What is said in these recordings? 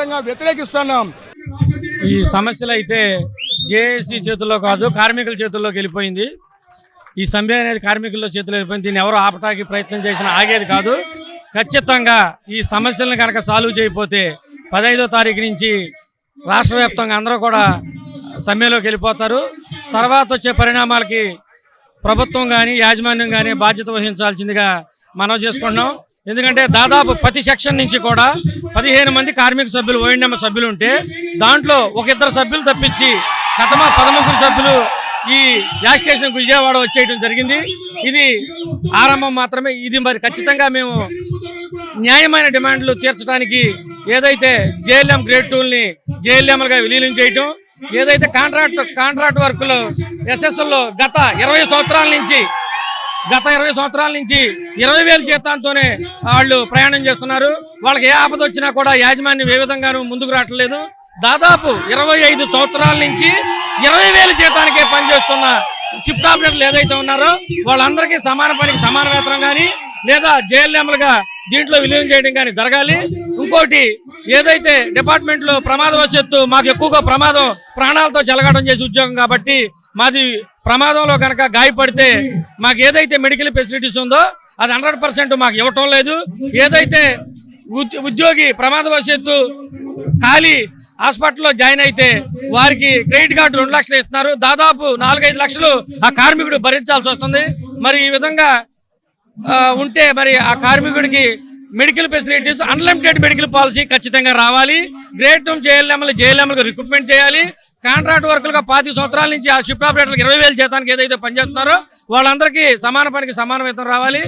తీవ్రంగా వ్యతిరేకిస్తున్నాం. ఈ సమస్యలు అయితే జేఏసీ చేతుల్లో కాదు కార్మికుల చేతుల్లోకి వెళ్ళిపోయింది. ఈ సమ్మె అనేది కార్మికుల చేతుల్లో వెళ్ళిపోయింది. దీన్ని ఎవరు ఆపటానికి ప్రయత్నం చేసినా ఆగేది కాదు. ఖచ్చితంగా ఈ సమస్యలను కనుక సాల్వ్ చేయకపోతే పదహైదో తారీఖు నుంచి రాష్ట్ర వ్యాప్తంగా అందరూ కూడా సమ్మెలోకి వెళ్ళిపోతారు. తర్వాత వచ్చే పరిణామాలకి ప్రభుత్వం కానీ యాజమాన్యం కానీ బాధ్యత వహించాల్సిందిగా మనం చేసుకుంటున్నాం. ఎందుకంటే దాదాపు ప్రతి సెక్షన్ నుంచి కూడా పదిహేను మంది కార్మిక సభ్యులు ఓఎండ్ఎం సభ్యులు ఉంటే దాంట్లో ఒక ఇద్దరు సభ్యులు తప్పించి గతమ పదముగ్గురు సభ్యులు ఈ గ్యాస్ స్టేషన్కి విజయవాడ వచ్చేయడం జరిగింది. ఇది ఆరంభం మాత్రమే. ఇది మరి ఖచ్చితంగా మేము న్యాయమైన డిమాండ్లు తీర్చడానికి ఏదైతే జేఎల్ఎం గ్రేడ్ టూల్ని జేఎల్ఎంలుగా విలీనం చేయటం ఏదైతే కాంట్రాక్ట్ కాంట్రాక్ట్ వర్క్లో ఎస్ఎస్ఎల్లో గత ఇరవై సంవత్సరాల నుంచి గత ఇరవై సంవత్సరాల నుంచి ఇరవై వేల జీతాంతోనే వాళ్ళు ప్రయాణం చేస్తున్నారు. వాళ్ళకి ఏ ఆపద వచ్చినా కూడా యాజమాన్యం ఏ విధంగానూ ముందుకు రావట్లేదు. దాదాపు ఇరవై ఐదు సంవత్సరాల నుంచి ఇరవై వేల జీతానికే పనిచేస్తున్న షిఫ్ట్ ఆపరేటర్లు ఏదైతే ఉన్నారో వాళ్ళందరికీ సమాన పనికి సమాన వేతనం కానీ లేదా జేఎల్ఎంలుగా దీంట్లో విలీనం చేయడం కానీ జరగాలి. ఇంకోటి ఏదైతే డిపార్ట్మెంట్లో ప్రమాదవశత్తు మాకు ఎక్కువగా ప్రమాదం ప్రాణాలతో చెలగడం చేసే ఉద్యోగం కాబట్టి మాది ప్రమాదంలో కనుక గాయపడితే మాకు ఏదైతే మెడికల్ ఫెసిలిటీస్ ఉందో అది హండ్రెడ్ పర్సెంట్ మాకు ఇవ్వటం లేదు. ఏదైతే ఉద్- ఉద్యోగి ప్రమాదవశత్తు ఖాళీ హాస్పిటల్లో జాయిన్ అయితే వారికి క్రెడిట్ కార్డు రెండు లక్షలు ఇస్తున్నారు. దాదాపు నాలుగైదు లక్షలు ఆ కార్మికుడు భరించాల్సి వస్తుంది. మరి ఈ విధంగా ఉంటే మరి ఆ కార్మికుడికి medical facilities unlimited medical policy ఖచ్చితంగా రావాలి. గ్రేట్ టూమ్ జేఎల్ఎంలు జేఎల్ఎంలకు రిక్రూట్మెంట్ చేయాలి. కాంట్రాక్ట్ వర్కులుగా పాతి సంవత్సరాల నుంచి ఆ షిఫ్ట్ ఆపరేటర్లకు ఇరవై వేలు జీతానికి ఏదైతే పనిచేస్తున్నారో వాళ్ళందరికీ సమాన పనికి సమాన వేతనం రావాలి.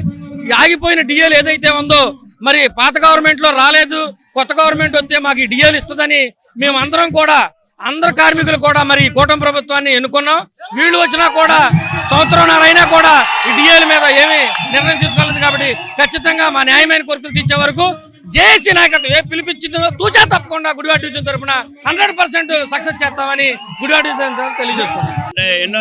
ఆగిపోయిన డిఎల్ ఏదైతే ఉందో మరి పాత గవర్నమెంట్లో రాలేదు కొత్త గవర్నమెంట్ వస్తే మాకు ఈ డిఎల్ ఇస్తుందని మేము అందరం కూడా అందరు కార్మికులు కూడా మరి కూటమి ప్రభుత్వాన్ని ఎన్నుకున్నాం. వీళ్ళు వచ్చినా కూడా సంవత్సరంన్నర అయినా కూడా ఈ డిఎల్ మీద ఏమి నిర్ణయం తీసుకోలేదు కాబట్టి ఖచ్చితంగా మా న్యాయమైన కోరికలు తీర్చే వరకు జేఏసీ నాయకత్వం ఏ పిలిపించిందో తూచా తప్పకుండా గుడివాడ డివిజన్ తరపున హండ్రెడ్ పర్సెంట్ సక్సెస్ చేస్తామని గుడివాడ డివిజన్ తెలియజేసుకుంటాం ఎన్నో